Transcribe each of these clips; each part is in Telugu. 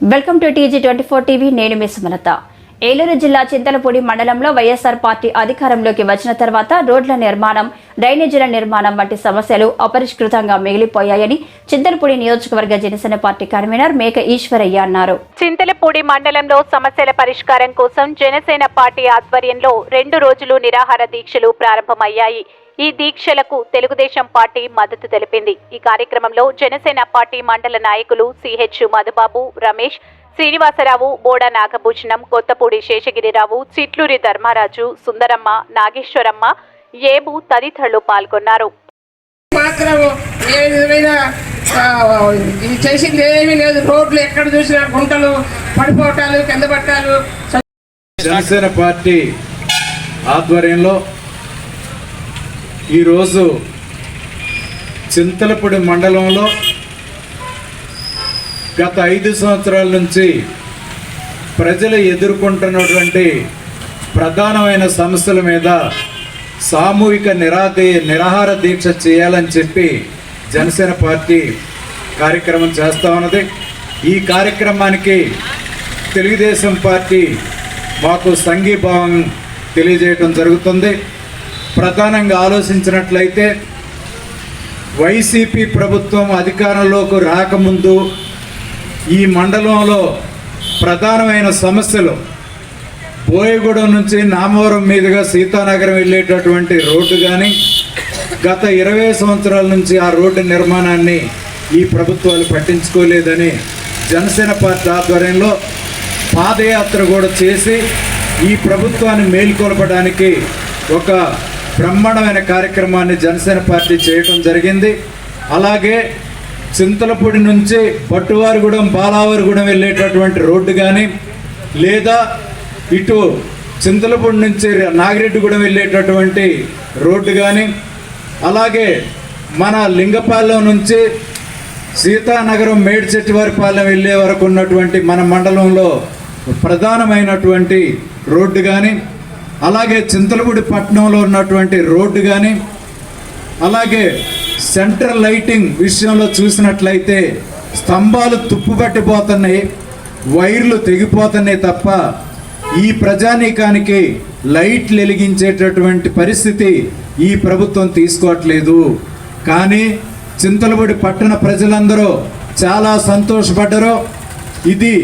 Welcome to TG twenty four TV నేను మీ సుమలత. ఏలూరు జిల్లా చింతలపూడి మండలంలో వైఎస్ఆర్ పార్టీ అధికారంలోకి వచ్చిన తర్వాత రోడ్ల నిర్మాణం డ్రైనేజీల నిర్మాణం వంటి సమస్యలు అపరిష్కృతంగా మిగిలిపోయాయని చింతలపూడి నియోజకవర్గ జనసేన పార్టీ కన్వీనర్ మేక ఈశ్వరయ్య అన్నారు. చింతలపూడి మండలంలో సమస్యల పరిష్కారం కోసం జనసేన పార్టీ ఆధ్వర్యంలో రెండు రోజులు నిరాహార దీక్షలు ప్రారంభమయ్యాయి. ఈ దీక్షలకు తెలుగుదేశం పార్టీ మద్దతు తెలిపింది. ఈ కార్యక్రమంలో జనసేన పార్టీ మండల నాయకులు సిహెచ్ మధుబాబు రమేష్ శ్రీనివాసరావు బోడ నాగభూషణం కొత్తపూడి శేషగిరిరావు చిట్లూరి ధర్మారాజు సుందరమ్మ నాగేశ్వరమ్మ ఏబు తదితరులు పాల్గొన్నారు. చేసింది ఏమీ లేదు. రోడ్లు ఎక్కడ చూసినా గుంటలు పడిపోవటాలు కింద పట్టాలు. జనసేన పార్టీ ఆధ్వర్యంలో ఈరోజు చింతలపూడి మండలంలో గత ఐదు సంవత్సరాల నుంచి ప్రజలు ఎదుర్కొంటున్నటువంటి ప్రధానమైన సమస్యల మీద సామూహిక నిరాదే నిరాహార దీక్ష చేయాలని చెప్పి జనసేన పార్టీ కార్యక్రమం చేస్తా ఉన్నది. ఈ కార్యక్రమానికి తెలుగుదేశం పార్టీ మాకు సంఘీభావం తెలియజేయటం జరుగుతుంది. ప్రధానంగా ఆలోచించినట్లయితే వైసీపీ ప్రభుత్వం అధికారంలోకి రాకముందు ఈ మండలంలో ప్రధానమైన సమస్యలు బోయగూడెం నుంచి నామవరం మీదుగా సీతానగరం వెళ్ళేటటువంటి రోడ్డు కానీ గత ఇరవై సంవత్సరాల నుంచి ఆ రోడ్డు నిర్మాణాన్ని ఈ ప్రభుత్వాలు పట్టించుకోలేదని జనసేన పార్టీ ఆధ్వర్యంలో పాదయాత్ర కూడా చేసి ఈ ప్రభుత్వాన్ని మేల్కొల్పడానికి ఒక బ్రహ్మాండమైన కార్యక్రమాన్ని జనసేన పార్టీ చేయటం జరిగింది. అలాగే చింతలపూడి నుంచి పట్టువారిగూడెం బాలావారిగూడెం వెళ్ళేటటువంటి రోడ్డు కానీ లేదా ఇటు చింతలపూడి నుంచి నాగిరెడ్డిగూడెం వెళ్ళేటటువంటి రోడ్డు కానీ అలాగే మన లింగపాలెం నుంచి సీతానగరం మేడ్చెట్టివారిపాలెం వెళ్ళే వరకు ఉన్నటువంటి మన మండలంలో ప్రధానమైనటువంటి రోడ్డు కానీ అలాగే చింతలపూడి పట్టణంలో ఉన్నటువంటి రోడ్డు కానీ అలాగే సెంట్రల్ లైటింగ్ విషయంలో చూసినట్లయితే స్తంభాలు తుప్పుపట్టిపోతున్నాయి వైర్లు తెగిపోతున్నాయి తప్ప ఈ ప్రజానీకానికి లైట్లు వెలిగించేటటువంటి పరిస్థితి ఈ ప్రభుత్వం తీసుకోవట్లేదు. కానీ చింతలపూడి పట్టణ ప్రజలందరూ చాలా సంతోషపడ్డరు. ఇది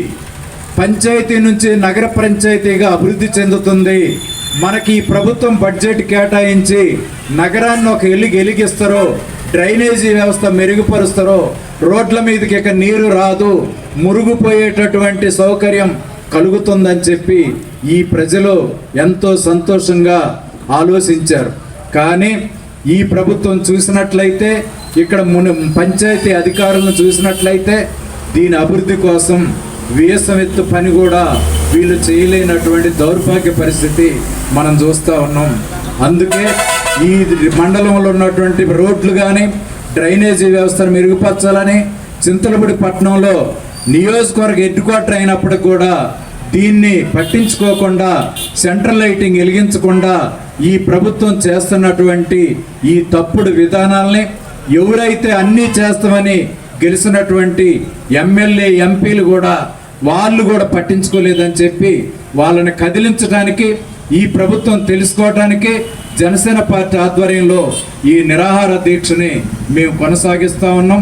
పంచాయతీ నుంచి నగర పంచాయతీగా అభివృద్ధి చెందుతుంది. మనకి ఈ ప్రభుత్వం బడ్జెట్ కేటాయించి నగరాన్ని ఒక ఎలుగు ఎలిగిస్తారో. డ్రైనేజీ వ్యవస్థ మెరుగుపరుస్తారో రోడ్ల మీదకి ఇక నీరు రాదు. మురుగుపోయేటటువంటి సౌకర్యం కలుగుతుందని చెప్పి ఈ ప్రజలు ఎంతో సంతోషంగా ఆలోచించారు. కానీ ఈ ప్రభుత్వం చూసినట్లయితే ఇక్కడ మున పంచాయతీ అధికారులను చూసినట్లయితే దీని అభివృద్ధి కోసం వేసమెత్తు పని కూడా వీళ్ళు చేయలేనటువంటి దౌర్భాగ్య పరిస్థితి మనం చూస్తూ ఉన్నాం. అందుకే ఈ మండలంలో ఉన్నటువంటి రోడ్లు కానీ డ్రైనేజీ వ్యవస్థను మెరుగుపరచాలని చింతలపూడి పట్టణంలో నియోజకవర్గ హెడ్ క్వార్టర్ అయినప్పటికి కూడా దీన్ని పట్టించుకోకుండా సెంట్రల్ లైటింగ్ వెలిగించకుండా ఈ ప్రభుత్వం చేస్తున్నటువంటి ఈ తప్పుడు విధానాల్ని ఎవరైతే అన్నీ చేస్తామని గెలిచినటువంటి ఎమ్మెల్యే ఎంపీలు కూడా వాళ్ళు కూడా పట్టించుకోలేదని చెప్పి వాళ్ళని కదిలించడానికి ఈ ప్రభుత్వం తెలుసుకోవడానికి జనసేన పార్టీ ఆధ్వర్యంలో ఈ నిరాహార దీక్షని మేము కొనసాగిస్తా ఉన్నాం.